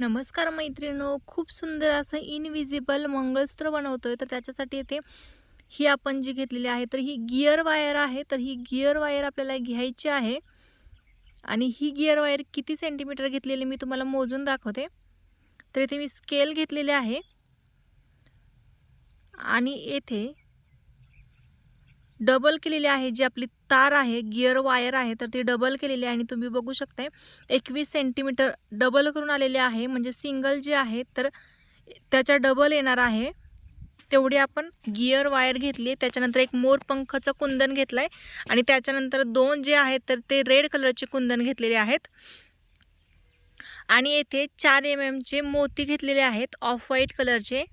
नमस्कार मैत्रिणो खूप सुंदर असं इनविजिबल मंगळसूत्र बनवतोय. तर त्याच्यासाठी येथे ही आपण जी घेतलेली आहे तर ही गिअर वायर आहे. तर ही गिअर वायर आपल्याला घ्यायची आहे. आणि ही गिअर वायर किती सेंटीमीटर घेतलेली मी तुम्हाला मोजून दाखवते. तर इथे मी स्केल घेतलेले आहे. आणि येथे डबल केलेली आहे जी आपली तार आहे गिअर वायर आहे तर ती डबल केलेली आहे आणि तुम्ही बघू शकताय एकवीस सेंटीमीटर डबल करून आलेले आहे. म्हणजे सिंगल जे आहे तर त्याच्या डबल येणार आहे. तेवढी आपण गिअर वायर घेतली त्याच्यानंतर एक मोरपंखाचं कुंदन घेतलं आहे आणि त्याच्यानंतर दोन जे आहेत तर ते रेड कलरचे कुंदन घेतलेले आहेत. आणि येथे चार एम एमचे मोती घेतलेले आहेत ऑफ व्हाईट कलरचे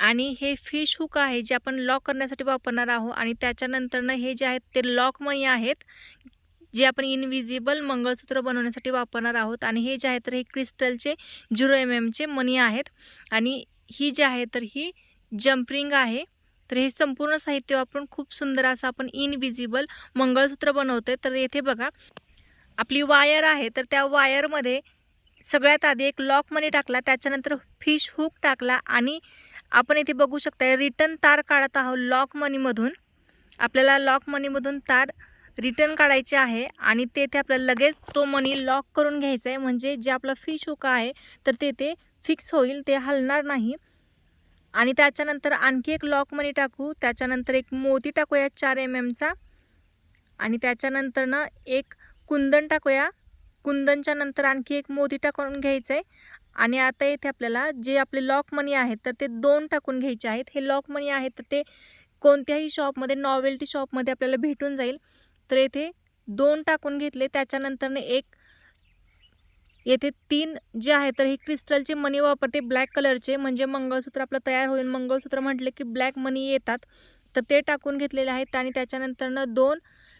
आणि हे फिश हुक आहे जे आपण लॉक करण्यासाठी वापरणार आहोत आणि त्याच्यानंतरनं हे जे आहेत ते लॉक मनी आहेत जे आपण इनविजिबल मंगळसूत्र बनवण्यासाठी वापरणार आहोत. आणि हे जे आहे तर हे क्रिस्टलचे झिरो एम एमचे मनी आहेत. आणि ही जी आहे तर ही जम्परिंग आहे. तर हे संपूर्ण साहित्य वापरून खूप सुंदर असं आपण इनविजिबल मंगळसूत्र बनवतो आहे तर येथे बघा आपली वायर आहे. तर त्या वायरमध्ये सगळ्यात आधी एक लॉक मनी टाकला त्याच्यानंतर फिश हुक टाकला आणि आपण इथे बघू शकता रिटर्न तार काढत आहोत लॉक मनीमधून आपल्याला लॉक मनीमधून तार रिटर्न काढायचे आहे आणि तेथे आपल्याला लगेच तो मनी लॉक करून घ्यायचा आहे म्हणजे जे आपलं फिश हुक आहे तर ते ते फिक्स होईल ते हलणार नाही. आणि त्याच्यानंतर आणखी एक लॉक मनी टाकू. त्याच्यानंतर एक मोती टाकूया चार एम एमचा आणि त्याच्यानंतरनं एक कुंदन टाकूया. कुंदनच्या नंतर आणखी एक मोती टाकून घ्यायचं आहे आणि आता येथे आपल्याला जे आपले लॉक मनी आहेत तर ते दोन टाकून घ्यायचे आहेत. हे लॉक मनी आहेत तर ते कोणत्याही शॉपमध्ये नॉवेल्टी शॉपमध्ये आपल्याला भेटून जाईल. तर येथे दोन टाकून घेतले. त्याच्यानंतरने एक येथे तीन जे आहे तर हे क्रिस्टलचे मनी वापरते. ब्लॅक कलरचे म्हणजे मंगळसूत्र आपलं तयार होईल. मंगळसूत्र म्हटले की ब्लॅक मनी येतात. तर ते टाकून घेतलेले आहेत आणि त्याच्यानंतरनं दोन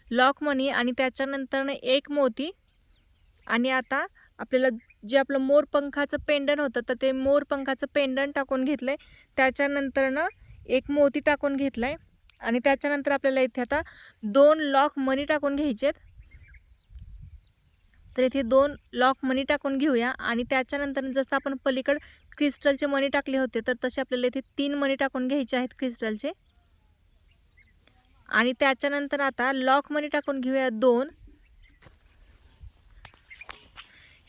लॉक मनी आणि त्याच्यानंतरनं एक मोती. आणि आता आपल्याला जे आपलं मोरपंखाचं पेंडन होतं तर ते मोरपंखाचं पेंडन टाकून घेतलं आहे त्याच्यानंतरनं एक मोती टाकून घेतलं आहे आणि त्याच्यानंतर आपल्याला इथे आता दोन लॉक मनी टाकून घ्यायचे आहेत. तर इथे दोन लॉक मनी टाकून घेऊया. आणि त्याच्यानंतर जसं आपण पलीकड क्रिस्टलचे मनी टाकले होते तर तसे आपल्याला इथे तीन मनी टाकून घ्यायचे आहेत क्रिस्टलचे आणि त्याच्यानंतर आता लॉक मनी टाकून घेऊया दोन.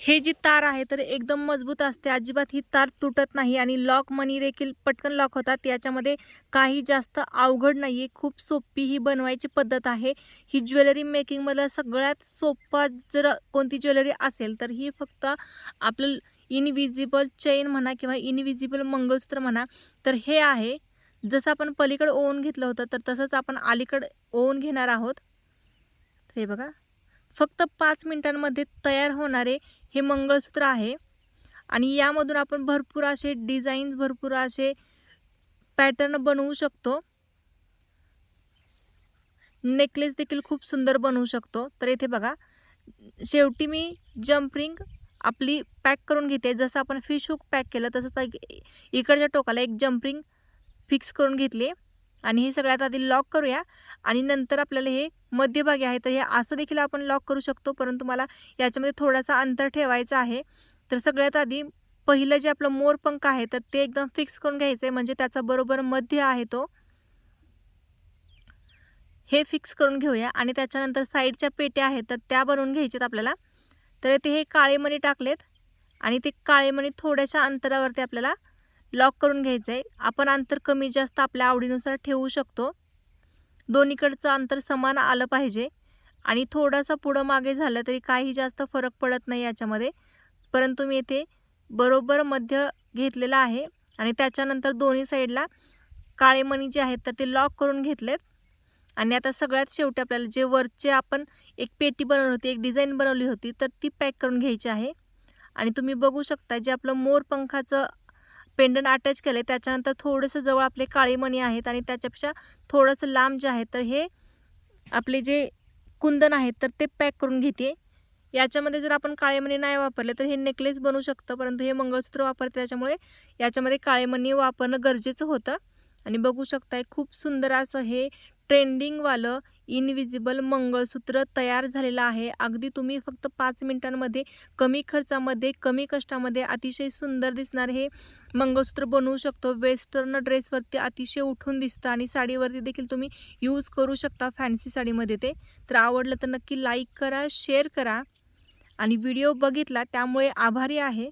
हे जी तार आहे तर एकदम मजबूत असते. अजिबात ही तार तुटत नाही आणि लॉक मनी देखील पटकन लॉक होतात. याच्यामध्ये काही जास्त अवघड नाही आहे खूप सोपी ही बनवायची पद्धत आहे. ही ज्वेलरी मेकिंगमधला सगळ्यात सोपा जर कोणती ज्वेलरी असेल तर ही फक्त आपलं इनविजिबल चेन म्हणा किंवा इनविजिबल मंगळसूत्र म्हणा तर हे आहे. जसं आपण पलीकडं ओवून घेतलं होतं तर तसंच आपण अलीकडं ओवून घेणार आहोत. हे बघा. फक्त पाच मिनिटांमध्ये तयार होणारे हे मंगळसूत्र आहे. आणि यामधून आपण भरपूर असे डिझाईन्स भरपूर असे पॅटर्न बनवू शकतो. नेकलेस देखील खूप सुंदर बनवू शकतो. तर इथे बघा शेवटी मी जम्परिंग आपली पॅक करून घेते. जसं आपण फिश हुक पॅक केलं तसंच इकडच्या टोकाला एक जम्परिंग फिक्स करून घेतली. आणि हे सगळ्यात आधी लॉक करूया. आणि नंतर आपल्याला हे मध्यभागी आहे तर हे असं देखील आपण लॉक करू शकतो. परंतु मला याच्यामध्ये थोडासा अंतर ठेवायचं आहे. तर सगळ्यात आधी पहिलं जे आपलं मोरपंख आहे तर ते एकदम फिक्स करून घ्यायचं आहे म्हणजे त्याचा बरोबर मध्य आहे तो. हे फिक्स करून घेऊया. आणि त्याच्यानंतर साईडच्या पेट्या आहेत तर त्या बनवून घ्यायच्यात आपल्याला. तर ते हे काळे मणी टाकलेत. आणि ते काळे मणी थोड्याशा अंतरावरती आपल्याला लॉक करून घ्यायचं आहे आपण अंतर कमी जास्त आपल्या आवडीनुसार ठेवू शकतो. दोन्हीकडचं अंतर समान आलं पाहिजे. आणि थोडासा पुढं मागे झालं तरी काही जास्त फरक पडत नाही याच्यामध्ये. परंतु मी येथे बरोबर मध्य घेतलेलं आहे. आणि त्याच्यानंतर दोन्ही साईडला काळे मणी जे आहेत तर ते लॉक करून घेतलेत. आणि आता सगळ्यात शेवटी आपल्याला जे वरचे आपण एक पेटी बनवली होती एक डिझाईन बनवली होती तर ती पॅक करून घ्यायची आहे. आणि तुम्ही बघू शकता जे आपलं मोरपंखाचं पेंडंट अटॅच केलं आहे त्याच्यानंतर थोडंसं जवळ आपले काळी मणी आहेत आणि त्याच्यापेक्षा थोडंसं लांब जे आहे तर हे आपले जे कुंदन आहेत तर ते पॅक करून घेते याच्यामध्ये जर आपण काळे मणी नाही वापरले तर हे नेकलेस बनवू शकतं परंतु हे मंगळसूत्र वापरते त्याच्यामुळे याच्यामध्ये काळे मणी वापरणं गरजेचं होतं. आणि बघू शकताय खूप सुंदर असं हे ट्रेंडिंगवालं इनविजिबल मंगळसूत्र तयार झालेलं आहे. अगदी तुम्ही फक्त पाच मिनिटांमध्ये कमी खर्चामध्ये कमी कष्टामध्ये अतिशय सुंदर दिसणार हे मंगळसूत्र बनवू शकतो. वेस्टर्न ड्रेसवरती अतिशय उठून दिसतं आणि साडीवरती देखील तुम्ही यूज करू शकता फॅन्सी साडीमध्ये ते. तर आवडलं तर नक्की लाईक करा शेअर करा आणि व्हिडिओ बघितला त्यामुळे आभारी आहे.